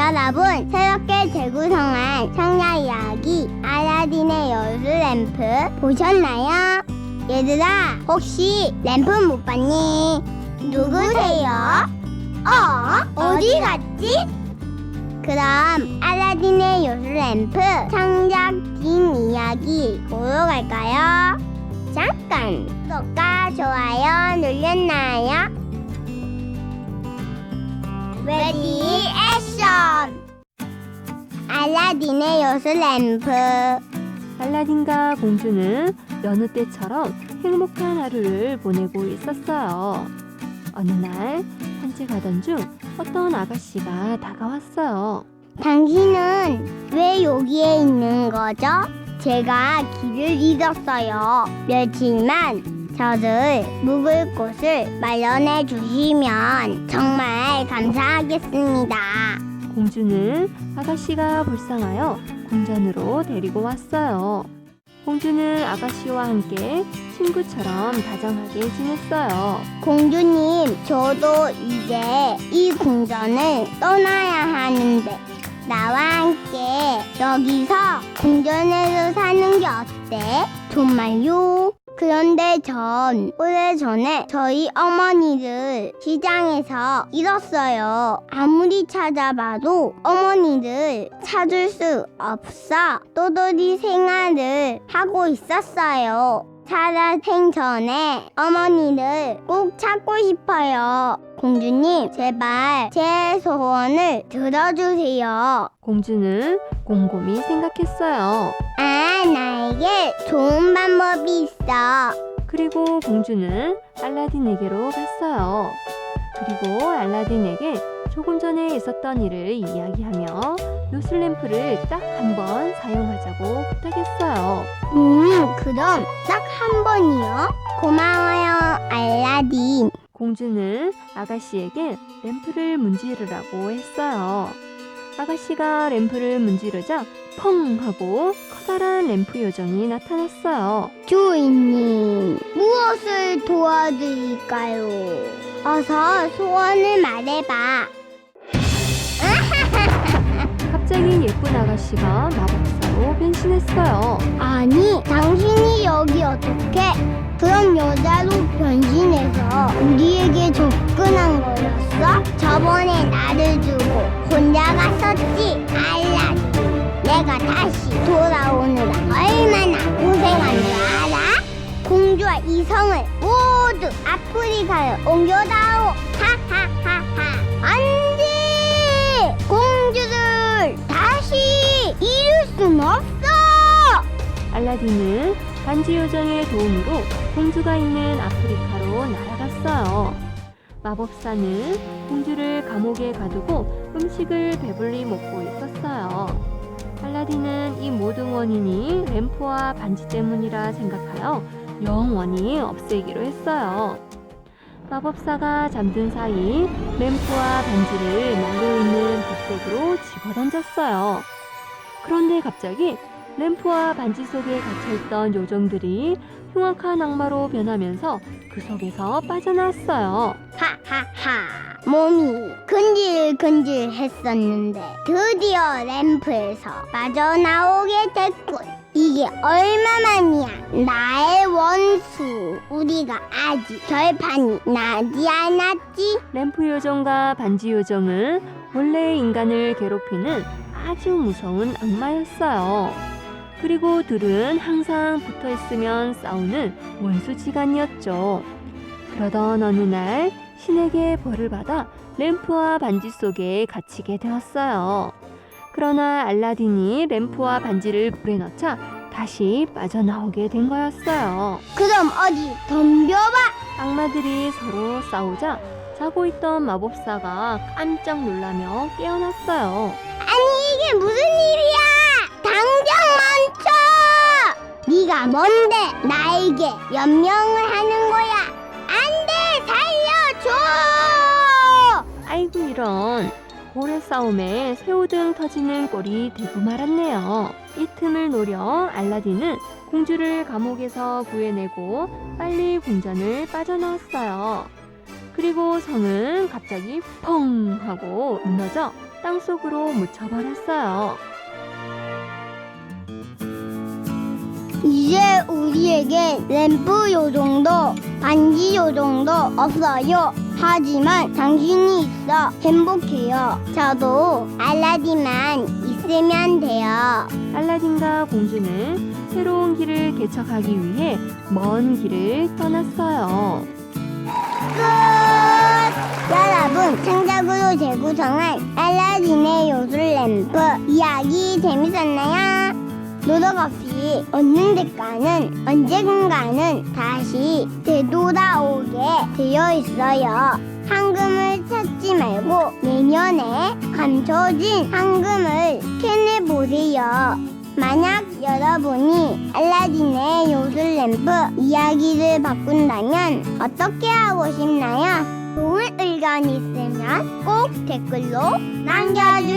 여러분, 새롭게 재구성한 성야 이야기 알라딘의 열쇠 램프 보셨나요? 얘들아, 혹시 램프 못 봤니? 누구세요? 어? 어디 갔지? 그럼 알라딘의 요술 램프 창작 긴 이야기 보러 갈까요? 잠깐 구독과 좋아요 눌렸나요? 레디 액션 알라딘의 요술 램프 알라딘과 공주는 여느 때처럼 행복한 하루를 보내고 있었어요. 어느 날 산책하던 중 어떤 아가씨가 다가왔어요. 당신은 왜 여기에 있는 거죠? 제가 길을 잃었어요. 며칠만 저를 묵을 곳을 마련해 주시면 정말 감사하겠습니다. 공주는 아가씨가 불쌍하여 궁전으로 데리고 왔어요. 공주는 아가씨와 함께 친구처럼 다정하게 지냈어요. 공주님, 저도 이제 이 궁전을 떠나야 하는데 나와 함께 여기서 궁전에서 사는 게 어때? 정말요? 그런데 전 오래전에 저희 어머니를 시장에서 잃었어요. 아무리 찾아봐도 어머니를 찾을 수 없어 또돌이 생활을 하고 있었어요. 살아생전에 어머니를 꼭 찾고 싶어요. 공주님, 제발 제 소원을 들어주세요. 공주는 곰곰이 생각했어요. 아, 나에게 좋은 방법이 있어. 그리고 공주는 알라딘에게로 갔어요. 그리고 알라딘에게 조금 전에 있었던 일을 이야기하며 요술램프를 딱 한 번 사용하자고 부탁했어요. 음, 그럼 딱 한 번이요? 고마워요, 알라딘. 공주는 아가씨에게 램프를 문지르라고 했어요. 아가씨가 램프를 문지르자 펑 하고 커다란 램프 요정이 나타났어요. 주인님, 무엇을 도와드릴까요? 어서 소원을 말해봐. 갑자기 예쁜 아가씨가 마법사로 변신했어요. 아니, 당신이 여기 어떻게? 그럼 여자로 변신해서 우리에게 다시 돌아오느라 얼마나 고생한 줄 알아? 공주와 이성을 모두 아프리카로 옮겨다오. 하하하하. 안 돼! 공주들 다시 이룰 순 없어! 알라딘은 반지 요정의 도움으로 공주가 있는 아프리카로 날아갔어요. 마법사는 공주를 감옥에 가두고 음식을 배불리 먹고 있었어요. 알라딘은 이 모든 원인이 램프와 반지 때문이라 생각하여 영원히 없애기로 했어요. 마법사가 잠든 사이 램프와 반지를 날려 있는 빗속으로 집어던졌어요. 그런데 갑자기 램프와 반지 속에 갇혀있던 요정들이 흉악한 악마로 변하면서 그 속에서 빠져나왔어요. 하하하. 몸이 근질근질 했었는데 드디어 램프에서 빠져나오게 됐군. 이게 얼마만이야? 나의 원수. 우리가 아직 결판이 나지 않았지? 램프 요정과 반지 요정은 원래 인간을 괴롭히는 아주 무서운 악마였어요. 그리고 둘은 항상 붙어 있으면 싸우는 원수지간이었죠. 그러던 어느 날 신에게 벌을 받아 램프와 반지 속에 갇히게 되었어요. 그러나 알라딘이 램프와 반지를 불에 넣자 다시 빠져나오게 된 거였어요. 그럼 어디 덤벼봐. 악마들이 서로 싸우자 자고 있던 마법사가 깜짝 놀라며 깨어났어요. 아니 이게 무슨 일이야? 당장! 네가 뭔데 나에게 연명을 하는 거야? 안 돼 살려줘! 아이고 이런 고래 싸움에 새우등 터지는 꼴이 되고 말았네요. 이 틈을 노려 알라딘은 공주를 감옥에서 구해내고 빨리 궁전을 빠져나왔어요. 그리고 성은 갑자기 펑 하고 무너져 땅속으로 묻혀버렸어요. 이제 우리에게 램프 요정도 반지 요정도 없어요. 하지만 당신이 있어 행복해요. 저도 알라딘만 있으면 돼요. 알라딘과 공주는 새로운 길을 개척하기 위해 먼 길을 떠났어요. 끝! 여러분, 창작으로 재구성한 알라딘의 요술 램프 이야기 재밌었나요? 노력 없이 얻는 대가는 언젠가는 다시 되돌아오게 되어 있어요. 황금을 찾지 말고 내년에 감춰진 황금을 캐내보세요. 만약 여러분이 알라딘의 요술 램프 이야기를 바꾼다면 어떻게 하고 싶나요? 좋은 의견이 있으면 꼭 댓글로 남겨주세요.